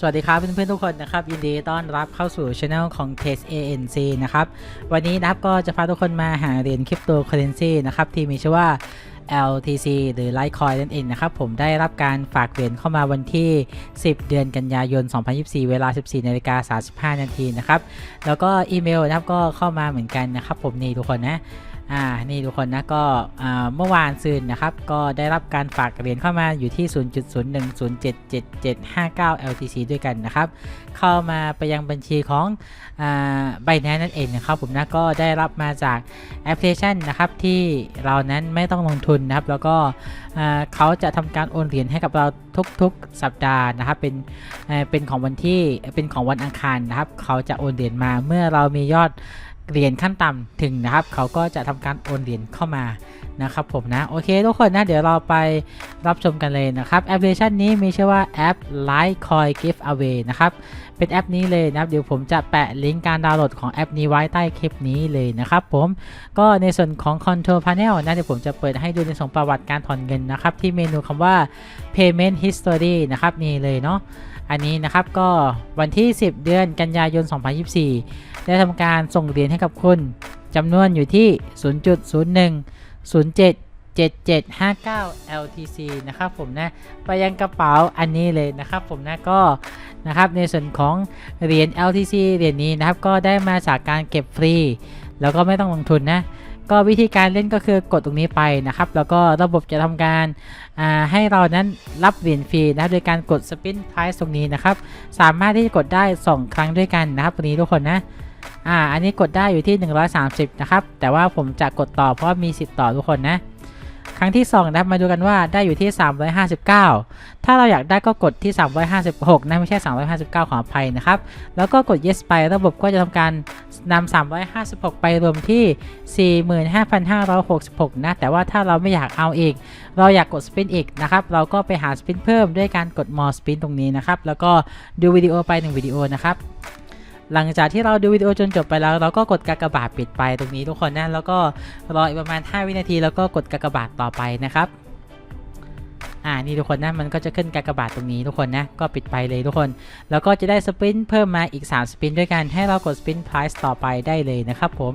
สวัสดีครับเพื่อนๆทุกคนนะครับ ยินดีต้อนรับเข้าสู่ช anel ของ t e s ANC นะครับ วันนี้นะครับก็จะพาทุกคนมาหาเหรียญคริปโตเคอเรนซีนะครับ ที่มีชื่อว่า LTC หรือ Litecoin นั่นเองนะครับ ผมได้รับการฝากเหรียญเข้ามาวันที่ 10 เดือนกันยายน 2024 เวลา 14นาฬิกา35นาทีนะครับ แล้วก็อีเมลนะครับก็เข้ามาเหมือนกันนะครับ ผมนี่ทุกคนนะ อ่านี่ทุกคนนะก็เมื่อวานซืนนะครับก็ได้รับการฝากเหรียญเข้ามาอยู่ที่ 0.01077759 LTC ด้วยกันนะครับเข้ามาไปยังบัญชีของอ่าไบแนนนั่นเองนะครับผมนะก็ได้รับมาจากแอปพลิเคชันนะครับที่เรานั้นไม่ต้องลงทุนนะครับแล้วก็เขาจะทำการโอนเหรียญให้กับเราทุกๆสัปดาห์นะครับเป็นเอ่อเป็นของวันที่เป็นของวันอังคารนะครับเขาจะโอนเหรียญมาเมื่อเรามียอด เหรียญขั้นต่ำถึงนะครับ เขาก็จะทำการโอนเหรียญเข้ามานะครับผมนะ โอเคทุกคนนะ เดี๋ยวเราไปรับชมกันเลยนะครับ แอปพลิเคชันนี้มีชื่อว่าแอป Litecoin Giveaway นะครับ เป็นแอปนี้เลยนะครับ เดี๋ยวผมจะแปะลิงก์การดาวน์โหลดของแอปนี้ไว้ใต้คลิปนี้เลยนะครับผม ก็ในส่วนของ Control Panel นะ เดี๋ยวผมจะเปิดให้ดูในส่วนประวัติการถอนเงินนะครับ ที่เมนูคำว่า Payment History นะครับนี่เลยเนาะอันนี้นะครับก็วันที่ 10 เดือนกันยายน 2024 ได้ทำการส่งเหรียญให้กับคุณจำนวนอยู่ที่ 0.01 07 7759 LTC นะครับผมนะไปยังกระเป๋าอันนี้เลยนะครับผมนะก็นะครับในส่วนของเหรียญ LTC เหรียญนี้นะครับก็ได้มาจากการเก็บฟรี แล้วก็ไม่ต้องลงทุนนะก็วิธีการเล่นก็คือกดตรงนี้ไปนะครับ แล้วก็ระบบจะทำการาให้เรานั้นรับเหรียญฟรีนะครับโดยการกด spin price ตรงนี้นะครับ สามารถที่จะกดได้ 2 ครั้งด้วยกันนะครับตรงนี้ทุกคนนะ อ่า อันนี้กดได้อยู่ที่ 130 นะครับ แต่ว่าผมจะกดต่อเพราะมีสิทธิ์ต่อทุกคนนะ ครั้งที่2นะครับ มาดูกันว่าได้อยู่ที่ 359 ถ้าเราอยากได้ก็กดที่ 356 นะไม่ใช่ 359 ขออภัยนะครับ แล้วก็กด yes ไประบบก็จะทำการนำ356 ไปรวมที่ 45,566 นะ แต่ว่าถ้าเราไม่อยากเอาอีก เราอยากกด spin อีกนะครับ เราก็ไปหา spin เพิ่มด้วยการกด more spin ตรงนี้นะครับ แล้วก็ดูวิดีโอไป 1 วิดีโอนะครับ หลังจากที่เราดูวิดีโอจนจบไปแล้ว เราก็กดกากบาทปิดไปตรงนี้ทุกคนนะแล้วก็รออีกประมาณ 5 วินาทีแล้วก็กดกากบาทต่อไปนะครับอ่านี่ทุกคนนะมันก็จะขึ้นกากบาทตรงนี้ทุกคนนะก็ปิดไปเลยทุกคน แล้วก็จะได้สปรินต์เพิ่มมาอีก 3 สปรินต์ด้วยกันให้เรากดสปรินต์ไพรซ์ต่อไปได้เลยนะครับผม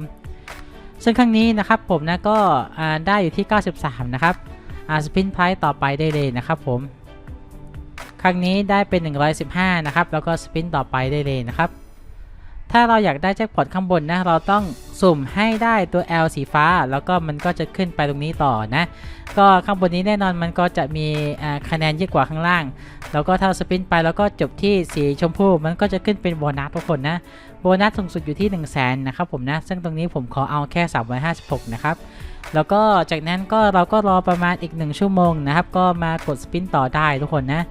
ซึ่งครั้งนี้นะครับผมนะก็ได้อยู่ที่ 93 นะครับอ่าสปรินต์ไพรซ์ต่อไปได้เลยนะครับผม ครั้งนี้ได้เป็น 115 นะครับแล้วก็สปรินต์ต่อไปได้เลยนะครับ ถ้าเราอยากได้แจ็คพอตข้างบนนะ เราต้องสุ่มให้ได้ตัว L สีฟ้า แล้วก็มันก็จะขึ้นไปตรงนี้ต่อนะ ก็ข้างบนนี้แน่นอนมันก็จะมีคะแนนเยอะกว่าข้างล่าง แล้วก็ถ้าเราสปินไปแล้วก็จบที่สีชมพู มันก็จะขึ้นเป็นโบนัสทุกคนนะ โบนัสสูงสุดอยู่ที่ 1 0 0 0 0แสนนะครับผมนะ ซึ่งตรงนี้ผมขอเอาแค่ 356 นะครับ แล้วก็จากนั้นก็เราก็รอประมาณอีก 1 ชั่วโมงนะครับ ก็มากดสปินต่อได้ทุกคนนะ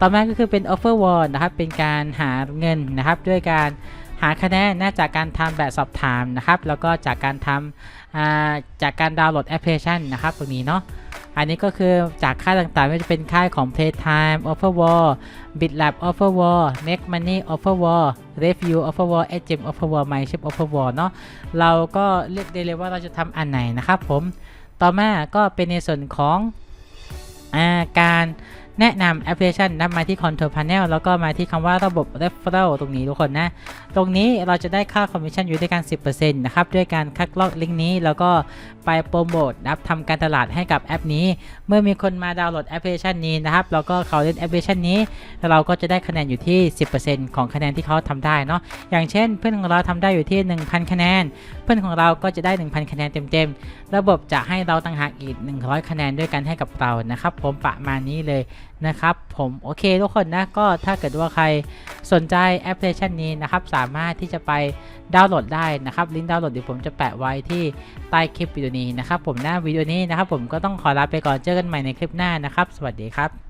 ต่อมาก็คือเป็น offer wall นะครับ เป็นการหาเงินนะครับด้วยการ หาคะแนนนะจากการทำแบบสอบถามนะครับ แล้วก็จากการทำจากการดาวน์โหลดแอปพลิเคชันนะครับตรงนี้เนาะอันนี้ก็คือจากค่ายต่างๆไม่ว่าจะเป็นค่ายของ Playtime Offerwall BitLab Offerwall Make Money Offerwall Review Offerwall Edgem Offerwall MyShip Offerwall เนาะเราก็เลือกได้เลยว่าเราจะทำอันไหนนะครับผม ต่อมาก็เป็นในส่วนของอาการ แนะนำแอปพลิเคชันนะมาที่ Control Panel แล้วก็มาที่คำว่าระบบ Referral ตรงนี้ทุกคนนะ ตรงนี้เราจะได้ค่าคอมมิชชั่นอยู่ด้วยกัน 10%นะครับ ด้วยการคัดลอกลิงก์นี้ แล้วก็ไปโปรโมทนะครับทำการตลาดให้กับแอปนี้ เมื่อมีคนมาดาวน์โหลดแอปพลิเคชันนี้นะครับ แล้วก็เขาเล่นแอปพลิเคชันนี้ เราก็จะได้คะแนนอยู่ที่ 10%ของคะแนนที่เขาทำได้เนาะ อย่างเช่น เพื่อนของเราทำได้อยู่ที่ 1,000 คะแนน เพื่อนของเราก็จะได้ 1,000 คะแนนเต็มๆ ระบบจะให้เราต่างหากอีก 100 คะแนนด้วยกันให้กับเรานะครับ ผมประมาณนี้เลยนะครับผมโอเคทุกคนนะก็ถ้าเกิดว่าใครสนใจแอปพลิเคชันนี้นะครับสามารถที่จะไปดาวน์โหลดได้นะครับลิงก์ดาวน์โหลดเดี๋ยวผมจะแปะไว้ที่ใต้คลิปวิดีโอนี้นะครับผมหน้าวิดีโอนี้นะครับผมก็ต้องขอลาไปก่อนเจอกันใหม่ในคลิปหน้านะครับ สวัสดีครับ